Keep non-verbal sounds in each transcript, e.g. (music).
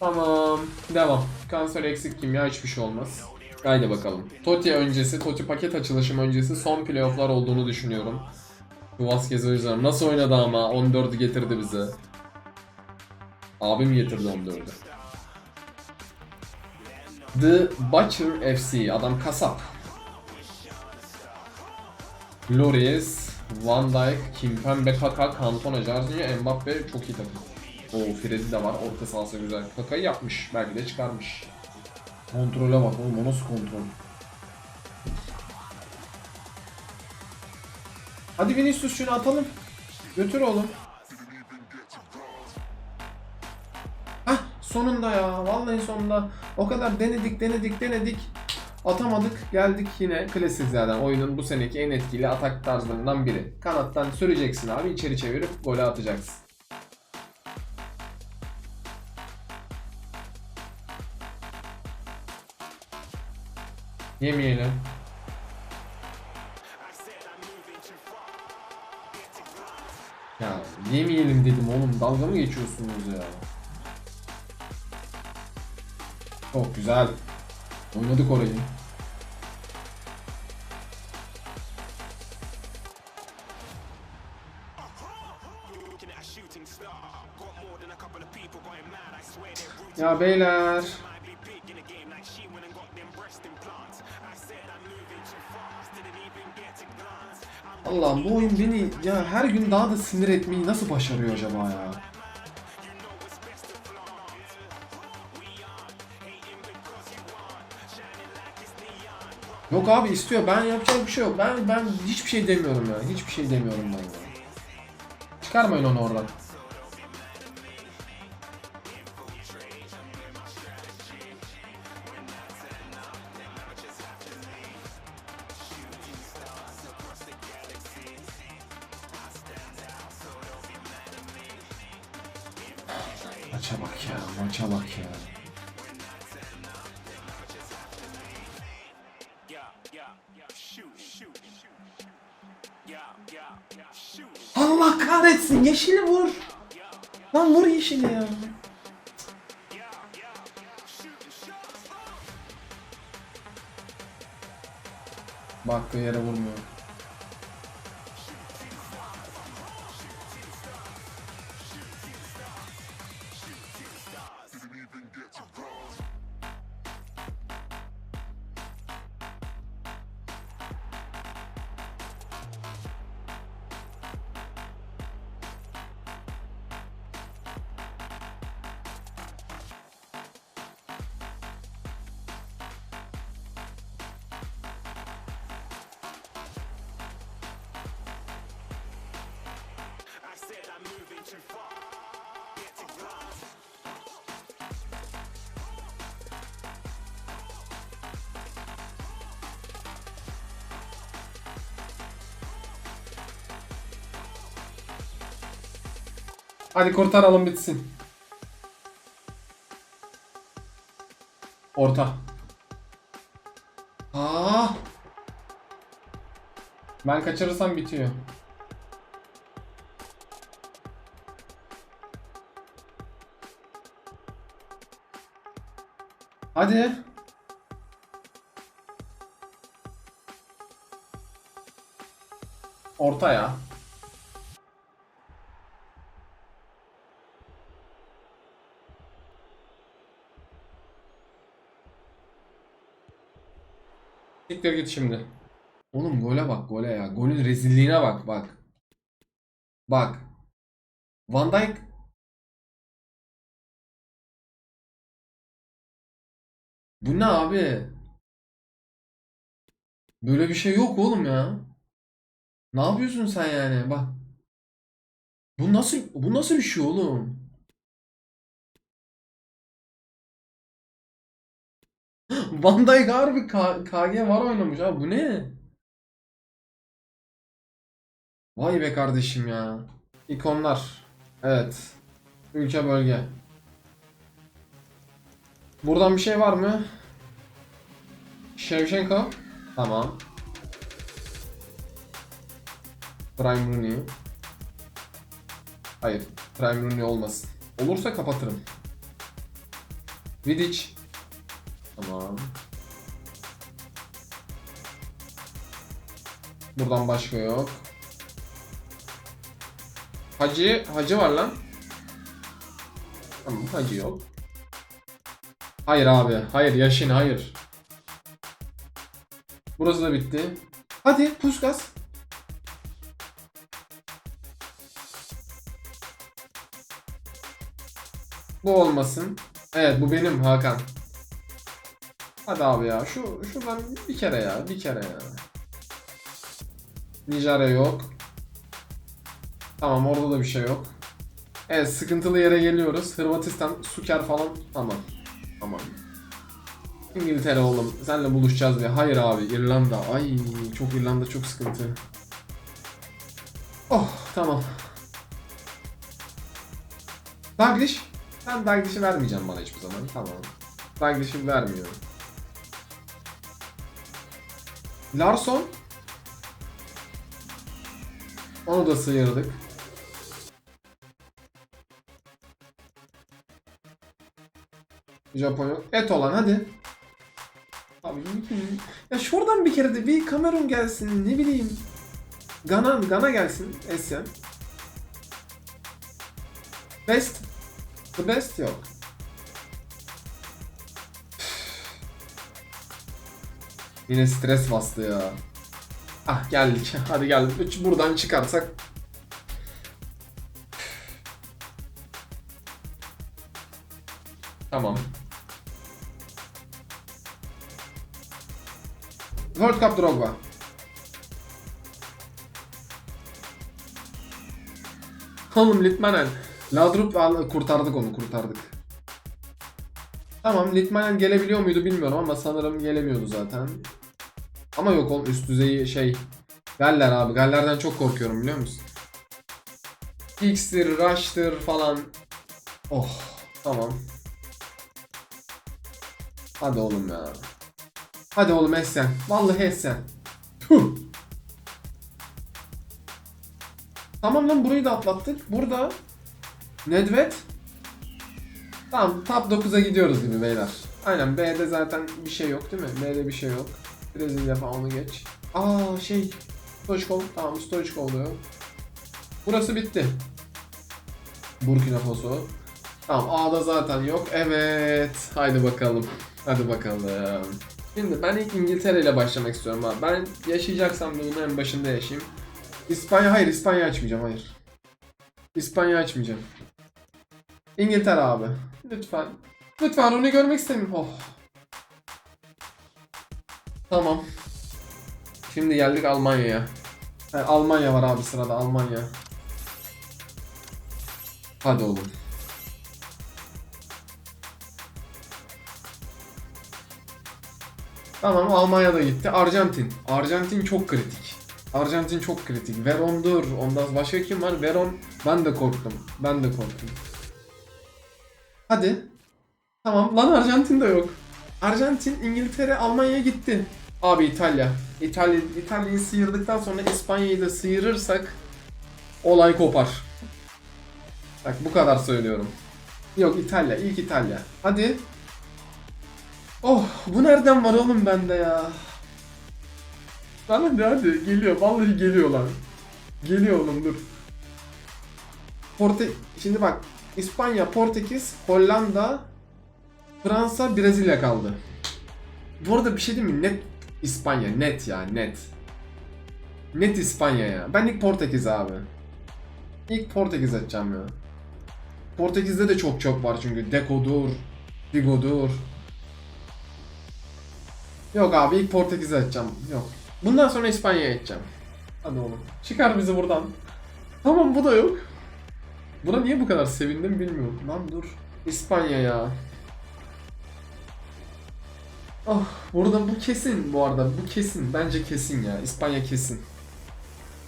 Tamam. Devam. Kanser eksik kimya hiçbir şey olmaz. Haydi bakalım. Totti öncesi, Totti paket açılışım öncesi son playofflar olduğunu düşünüyorum. Bu Vasquez'i özlem. Nasıl oynadı ama 14'ü getirdi bize. Abim getirdi 14'ü. The Butcher FC. Adam kasap. Loris, Van Dijk, Kimpembe, Kaka, Cantona, Jorginho, Mbappe çok iyi takım. O Freddy de var. Orta sahası güzel. Kaka'yı yapmış. Belki de çıkarmış. Kontrole bak oğlum. O nasıl kontrol? Hadi Vinicius şunu atalım. Götür oğlum. Hah sonunda ya. Vallahi sonunda. O kadar denedik denedik denedik. Atamadık. Geldik yine klasik zaten. Oyunun bu seneki en etkili atak tarzlarından biri. Kanattan süreceksin abi. içeri çevirip gole atacaksın. Yemeyelim. Ya yemeyelim dedim oğlum. Dalga mı geçiyorsunuz ya? Çok güzel. Oynadık orayı. Ya beyler. Allah'ım bu oyun beni ya her gün daha da sinir etmeyi nasıl başarıyor acaba ya? Yok abi istiyor. Ben yapacak bir şey yok. Ben ben hiçbir şey demiyorum ya. Hiçbir şey demiyorum ben. Çıkarmayın onu oradan. Maça bak ya, maça bak ya. Allah kahretsin yeşili vur. Lan vur yeşili ya. Baktığı yere vurmuyor. Hadi kurtaralım bitsin. Orta. Aa! Ben kaçırırsam bitiyor. Hadi. Orta ya. Siktir git şimdi. Oğlum gole bak gole ya. Golün rezilliğine bak bak. Bak. Van Dijk Bu ne abi? Böyle bir şey yok oğlum ya. Ne yapıyorsun sen yani? Bak. Bu nasıl bu nasıl bir şey oğlum? (laughs) Van Dijk harbi KG var oynamış abi bu ne? Vay be kardeşim ya. İkonlar. Evet. Ülke bölge. Buradan bir şey var mı? Shevchenko. Tamam. Prime Rooney. Hayır. Prime Rooney olmasın. Olursa kapatırım. Vidic. Tamam. Buradan başka yok. Hacı, hacı var lan. Tamam hacı yok. Hayır abi. Hayır yaşın hayır. Burası da bitti. Hadi Puskas. Bu olmasın. Evet bu benim Hakan. Hadi abi ya şu şuradan bir kere ya bir kere ya. Nijerya yok. Tamam orada da bir şey yok. Evet sıkıntılı yere geliyoruz. Hırvatistan, Suker falan. Tamam. Tamam. İngiltere oğlum. Senle buluşacağız bir. Hayır abi İrlanda. Ay çok İrlanda çok sıkıntı. Oh tamam. Daglish. Ben Daglish'i vermeyeceğim bana hiçbir zaman. Tamam. Daglish'i vermiyorum. Larson. Onu da sıyırdık. Japonya. Et olan hadi. Abi ya şuradan bir kere de bir Kamerun gelsin ne bileyim. Gana, Gana gelsin Esyen. Best. The best yok. Yine stres bastı ya. Ah geldik. (laughs) Hadi geldik. Üç buradan çıkarsak. Tamam. World Cup Drogba. Oğlum Litmanen. Ladrup kurtardık onu kurtardık. Tamam Litmanen gelebiliyor muydu bilmiyorum ama sanırım gelemiyordu zaten. Ama yok oğlum üst düzeyi şey Galler abi. Gallerden çok korkuyorum biliyor musun? X'tir, Rush'tır falan. Oh tamam. Hadi oğlum ya. Hadi oğlum Essen. Vallahi Essen. Puh. Tamam lan burayı da atlattık. Burada Nedved. Tamam top 9'a gidiyoruz gibi beyler. Aynen B'de zaten bir şey yok değil mi? B'de bir şey yok. Brezilya falan onu geç. Aa şey Stoichkov. Tamam Stoichkov diyor. Burası bitti. Burkina Faso. Tamam A'da zaten yok. Evet. Haydi bakalım. Hadi bakalım. Şimdi ben ilk İngiltere ile başlamak istiyorum abi. Ben yaşayacaksam da bunu en başında yaşayayım. İspanya hayır İspanya açmayacağım hayır. İspanya açmayacağım. İngiltere abi. Lütfen. Lütfen onu görmek istemiyorum. Oh. Tamam. Şimdi geldik Almanya'ya. Ha, Almanya var abi sırada Almanya. Hadi oğlum. Tamam Almanya da gitti. Arjantin. Arjantin çok kritik. Arjantin çok kritik. Veron dur. Ondan başka kim var? Veron. Ben de korktum. Ben de korktum. Hadi. Tamam. Lan Arjantin de yok. Arjantin, İngiltere, Almanya gitti. Abi İtalya. İtalya İtalya'yı sıyırdıktan sonra İspanya'yı da sıyırırsak olay kopar. Bak bu kadar söylüyorum. Yok İtalya, ilk İtalya. Hadi. Oh, bu nereden var oğlum bende ya? Lan hadi hadi geliyor. Vallahi geliyor lan. Geliyor oğlum dur. Porte Şimdi bak İspanya, Portekiz, Hollanda, Fransa, Brezilya kaldı. Bu arada bir şey değil mi? Net İspanya. Net ya net. Net İspanya ya. Ben ilk Portekiz abi. İlk Portekiz açacağım ya. Portekiz'de de çok çok var çünkü. Deco'dur, Figo'dur. Yok abi ilk Portekiz açacağım. Yok. Bundan sonra İspanya'ya açacağım. Hadi oğlum. Çıkar bizi buradan. Tamam bu da yok. Buna niye bu kadar sevindim bilmiyorum. Lan dur. İspanya ya. Oh, burada bu kesin bu arada. Bu kesin. Bence kesin ya. İspanya kesin.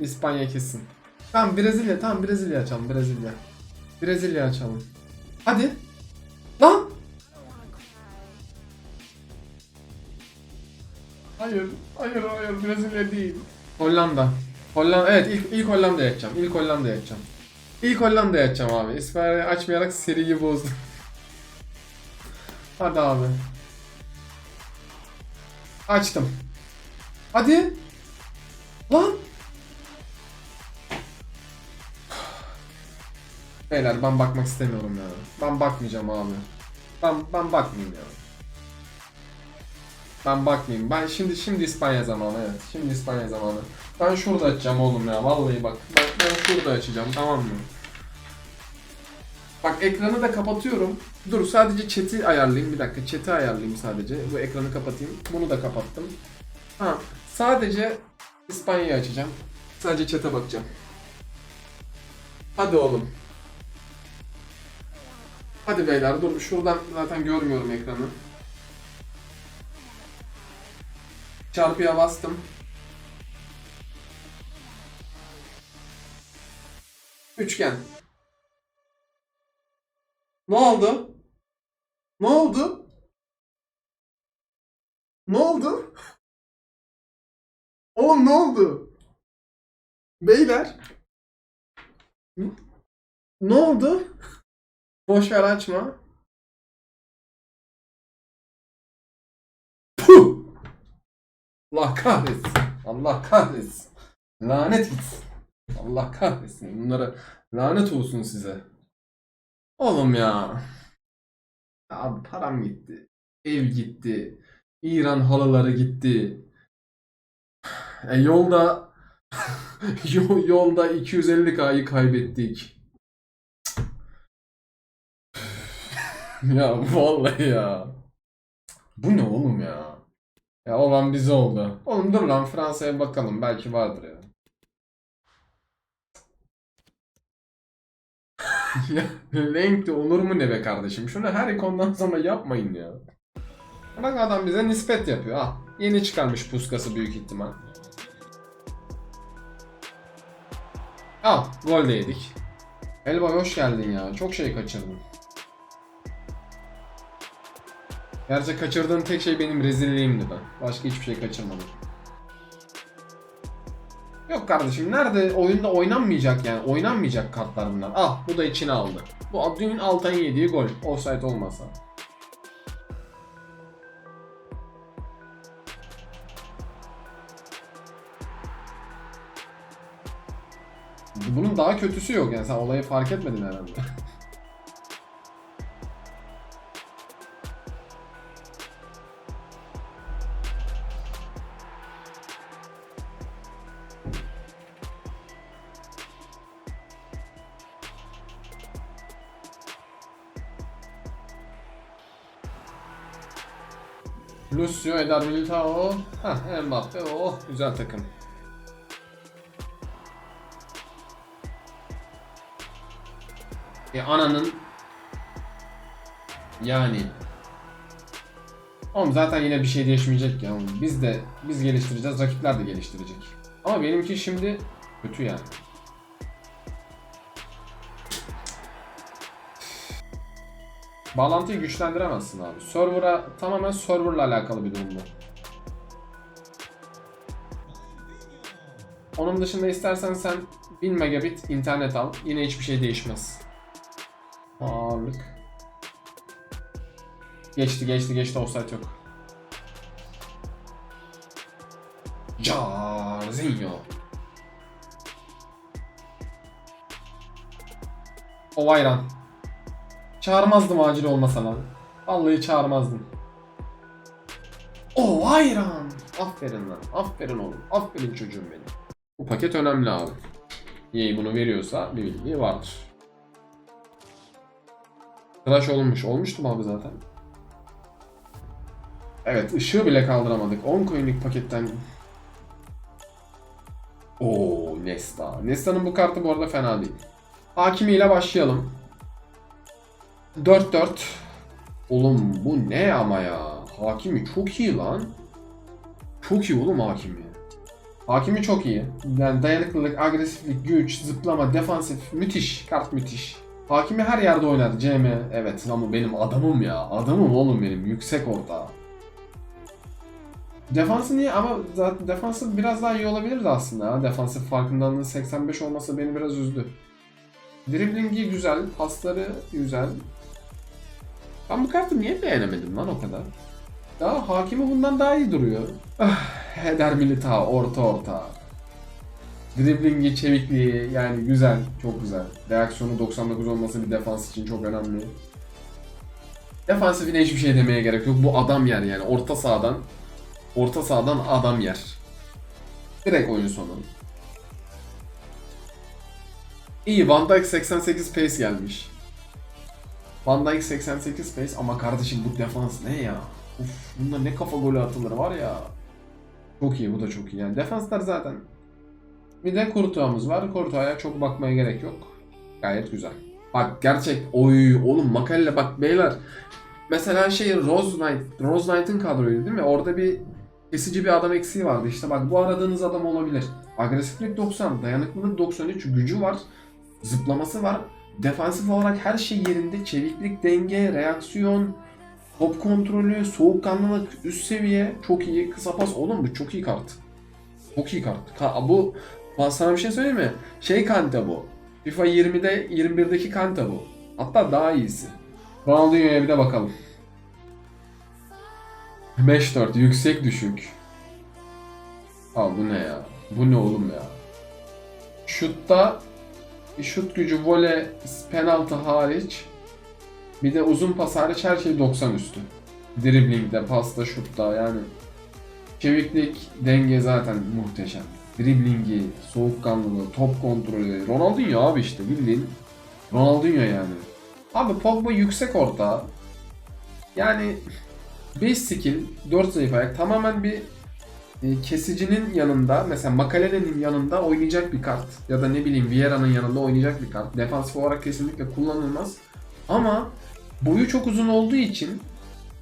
İspanya kesin. Tamam Brezilya. Tamam Brezilya açalım. Brezilya. Brezilya açalım. Hadi. Lan. Hayır. Hayır hayır. Brezilya değil. Hollanda. Hollanda. Evet ilk, ilk Hollanda'ya açacağım. İlk Hollanda'ya açacağım. İlk Hollanda'ya açacağım abi. İspanya'yı açmayarak seriyi bozdum. (laughs) Hadi abi. Açtım. Hadi. Lan. Beyler ben bakmak istemiyorum ya. Ben bakmayacağım abi. Ben ben bakmayayım ya. Ben bakmayayım. Ben şimdi şimdi İspanya zamanı evet. Şimdi İspanya zamanı. Ben şurada açacağım oğlum ya. Vallahi bak. Ben, ben şurada açacağım tamam mı? Bak ekranı da kapatıyorum. Dur sadece chat'i ayarlayayım. Bir dakika chat'i ayarlayayım sadece. Bu ekranı kapatayım. Bunu da kapattım. Ha sadece İspanya'yı açacağım. Sadece chat'e bakacağım. Hadi oğlum. Hadi beyler dur şuradan zaten görmüyorum ekranı. Çarpıya bastım. Üçgen. Ne oldu? Ne oldu? Ne oldu? Oğlum ne oldu? Beyler. Ne oldu? Boş ver açma. Puh! Allah kahretsin. Allah kahretsin. Lanet gitsin. Allah kahretsin. Bunlara lanet olsun size. Oğlum ya. Abi param gitti. Ev gitti. İran halıları gitti. E, yolda (laughs) yol- yolda 250k'yı kaybettik. ya vallahi ya. Bu ne oğlum ya? Ya olan bize oldu. Oğlum dur lan Fransa'ya bakalım. Belki vardır ya. ya renk de olur mu ne be kardeşim? Şunu her ikondan sonra yapmayın ya. Bak adam bize nispet yapıyor. Ah, yeni çıkarmış puskası büyük ihtimal. Al, gol de yedik. Elba hoş geldin ya. Çok şey kaçırdın. Gerçi kaçırdığım tek şey benim rezilliğimdi ben. Başka hiçbir şey kaçırmadım. Yok kardeşim nerede oyunda oynanmayacak yani oynanmayacak kartlar bunlar. Ah bu da içine aldı. Bu Abdü'nün Altay'ın yediği gol. Offside olmasa. Bunun daha kötüsü yok yani sen olayı fark etmedin herhalde. (laughs) Lucio, Eder Militao. Heh, Mbappe. Oh güzel takım. E ananın yani Oğlum zaten yine bir şey değişmeyecek ya. Biz de biz geliştireceğiz, rakipler de geliştirecek. Ama benimki şimdi kötü yani. Bağlantıyı güçlendiremezsin abi. Server'a tamamen serverla alakalı bir durum bu. Onun dışında istersen sen 1000 megabit internet al. Yine hiçbir şey değişmez. Ağırlık. Geçti geçti geçti offside yok. Jarzinho. Ovayran. Çağırmazdım acil olmasa lan. Vallahi çağırmazdım. Ovayran. Aferin lan. Aferin oğlum. Aferin çocuğum benim. Bu paket önemli abi. EA bunu veriyorsa bir bildiği vardır. Tıraş olmuş. Olmuştu mu abi zaten? Evet ışığı bile kaldıramadık. 10 coin'lik paketten. Oo Nesta. Nesta'nın bu kartı bu arada fena değil. Hakimiyle başlayalım. 4-4. Oğlum bu ne ama ya? Hakimi çok iyi lan. Çok iyi oğlum Hakimi. Hakimi çok iyi. Yani dayanıklılık, agresiflik, güç, zıplama, defansif müthiş. Kart müthiş. Hakimi her yerde oynar. CM evet ama benim adamım ya. Adamım oğlum benim. Yüksek orta. Defansı niye ama zaten defansı biraz daha iyi olabilirdi aslında. Defansif farkındalığının 85 olması beni biraz üzdü. Driblingi güzel, pasları güzel. Ben bu kartı niye beğenemedim lan o kadar? Ya hakimi bundan daha iyi duruyor. Ah, Heder Militao orta orta. Driblingi, çevikliği yani güzel, çok güzel. Reaksiyonu 99 olması bir defans için çok önemli. Defansifine hiçbir şey demeye gerek yok. Bu adam yer yani. Orta sahadan orta sahadan adam yer. Direkt oyun sonu. İyi Van Dijk 88 pace gelmiş. Van Dijk 88 pace ama kardeşim bu defans ne ya? Uf bunda ne kafa golü atılır var ya. Çok iyi bu da çok iyi yani. Defanslar zaten. Bir de Courtois'ımız var. Courtois'a çok bakmaya gerek yok. Gayet güzel. Bak gerçek oy oğlum Makale bak beyler. Mesela şey Rose Knight, Rose Knight'ın kadroydu değil mi? Orada bir kesici bir adam eksiği vardı. İşte bak bu aradığınız adam olabilir. Agresiflik 90, dayanıklılık 93, gücü var, zıplaması var. Defansif olarak her şey yerinde. Çeviklik, denge, reaksiyon, top kontrolü, soğukkanlılık üst seviye. Çok iyi. Kısa pas. Oğlum bu çok iyi kart. Çok iyi kart. Ka- bu ben sana bir şey söyleyeyim mi? Şey Kante bu. FIFA 20'de 21'deki Kante bu. Hatta daha iyisi. Ronaldinho'ya bir de bakalım. 5-4 yüksek düşük. Al bu ne ya? Bu ne oğlum ya? Şutta şut gücü vole penaltı hariç bir de uzun pas hariç her şey 90 üstü. Driblingde, pasta, şutta yani çeviklik, denge zaten muhteşem. Driblingi, soğukkanlılığı, top kontrolü. Ronaldinho abi işte bildiğin Ronaldinho yani. Abi Pogba yüksek orta. Yani 5 skill, 4 zayıf ayak tamamen bir kesicinin yanında mesela Makalere'nin yanında oynayacak bir kart ya da ne bileyim Vieira'nın yanında oynayacak bir kart. Defansif olarak kesinlikle kullanılmaz. Ama boyu çok uzun olduğu için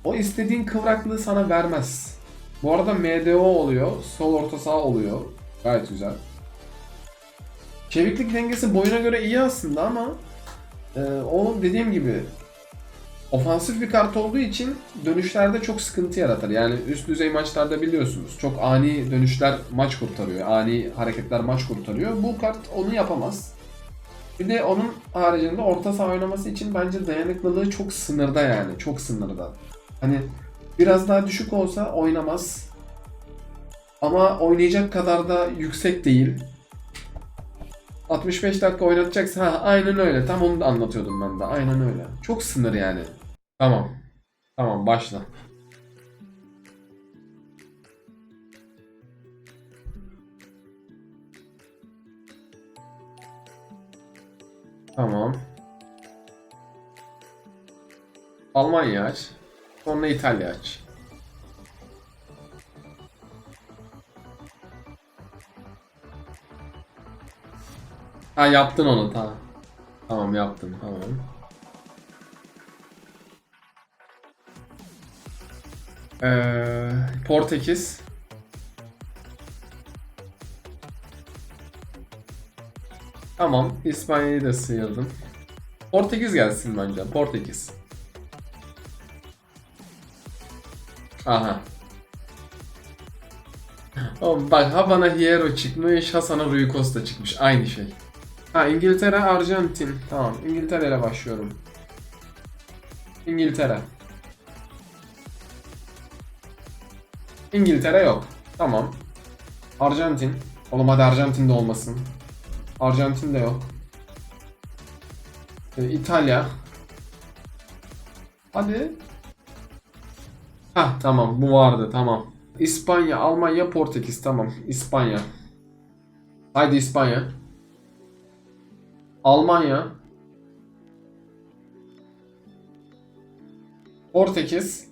o istediğin kıvraklığı sana vermez. Bu arada MDO oluyor, sol orta saha oluyor. Gayet güzel. Çeviklik dengesi boyuna göre iyi aslında ama e, o dediğim gibi ofansif bir kart olduğu için dönüşlerde çok sıkıntı yaratır. Yani üst düzey maçlarda biliyorsunuz çok ani dönüşler maç kurtarıyor. Ani hareketler maç kurtarıyor. Bu kart onu yapamaz. Bir de onun haricinde orta saha oynaması için bence dayanıklılığı çok sınırda yani. Çok sınırda. Hani biraz daha düşük olsa oynamaz. Ama oynayacak kadar da yüksek değil. 65 dakika oynatacaksa ha aynen öyle. Tam onu da anlatıyordum ben de. Aynen öyle. Çok sınır yani. Tamam. Tamam başla. Tamam. Almanya aç. Sonra İtalya aç. Ha yaptın onu tamam. Tamam yaptın tamam. Ee, Portekiz. Tamam İspanya'yı da sıyırdım. Portekiz gelsin bence. Portekiz. Aha. Oğlum bak ha bana Hierro çıkmış ha sana Rui Costa çıkmış. Aynı şey. Ha İngiltere, Arjantin. Tamam İngiltere ile başlıyorum. İngiltere. İngiltere yok. Tamam. Arjantin. Oğlum hadi Arjantin de olmasın. Arjantin de yok. Ee, İtalya. Hadi. Hah tamam bu vardı tamam. İspanya, Almanya, Portekiz tamam. İspanya. Haydi İspanya. Almanya. Portekiz.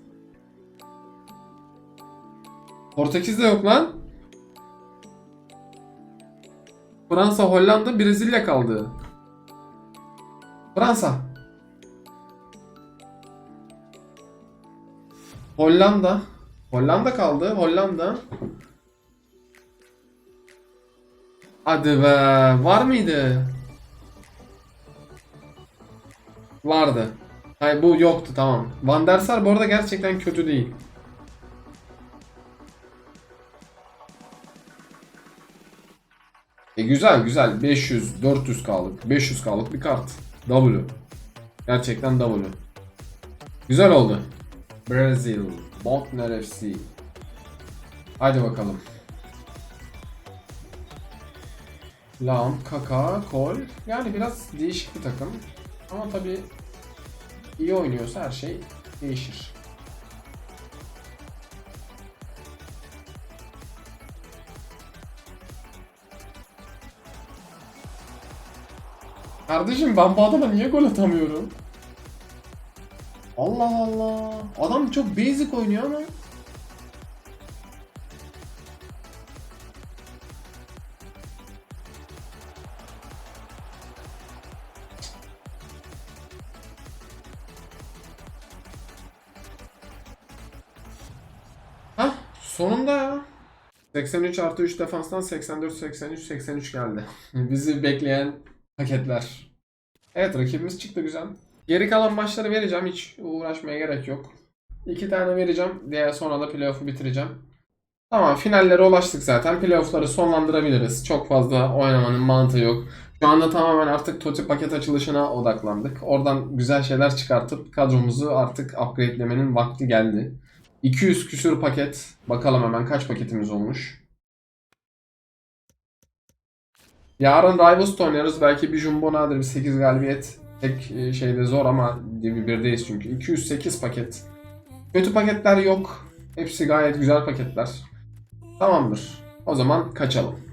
Portekiz de yok lan. Fransa, Hollanda, Brezilya kaldı. Fransa. Hollanda. Hollanda kaldı. Hollanda. Hadi be. Var mıydı? Vardı. Hayır bu yoktu tamam. Van der Sar bu arada gerçekten kötü değil. E güzel güzel 500 400 kalık 500 kalık bir kart. W. Gerçekten W. Güzel oldu. Brazil. Bontner FC. Hadi bakalım. Lam, Kaka, Kol. Yani biraz değişik bir takım. Ama tabii iyi oynuyorsa her şey değişir. Kardeşim ben bu adama niye gol atamıyorum? Allah Allah. Adam çok basic oynuyor ama. 83 artı 3 defanstan 84, 83, 83 geldi. (laughs) Bizi bekleyen paketler. Evet rakibimiz çıktı güzel. Geri kalan maçları vereceğim. Hiç uğraşmaya gerek yok. İki tane vereceğim. Diğer sonra da playoff'u bitireceğim. Tamam finallere ulaştık zaten. Playoff'ları sonlandırabiliriz. Çok fazla oynamanın mantığı yok. Şu anda tamamen artık TOTI paket açılışına odaklandık. Oradan güzel şeyler çıkartıp kadromuzu artık upgrade'lemenin vakti geldi. 200 küsür paket. Bakalım hemen kaç paketimiz olmuş. Yarın Rivals'ta oynarız. Belki bir Jumbo nadir bir 8 galibiyet. Tek e, şeyde zor ama bir birdeyiz çünkü. 208 paket. Kötü paketler yok. Hepsi gayet güzel paketler. Tamamdır. O zaman kaçalım.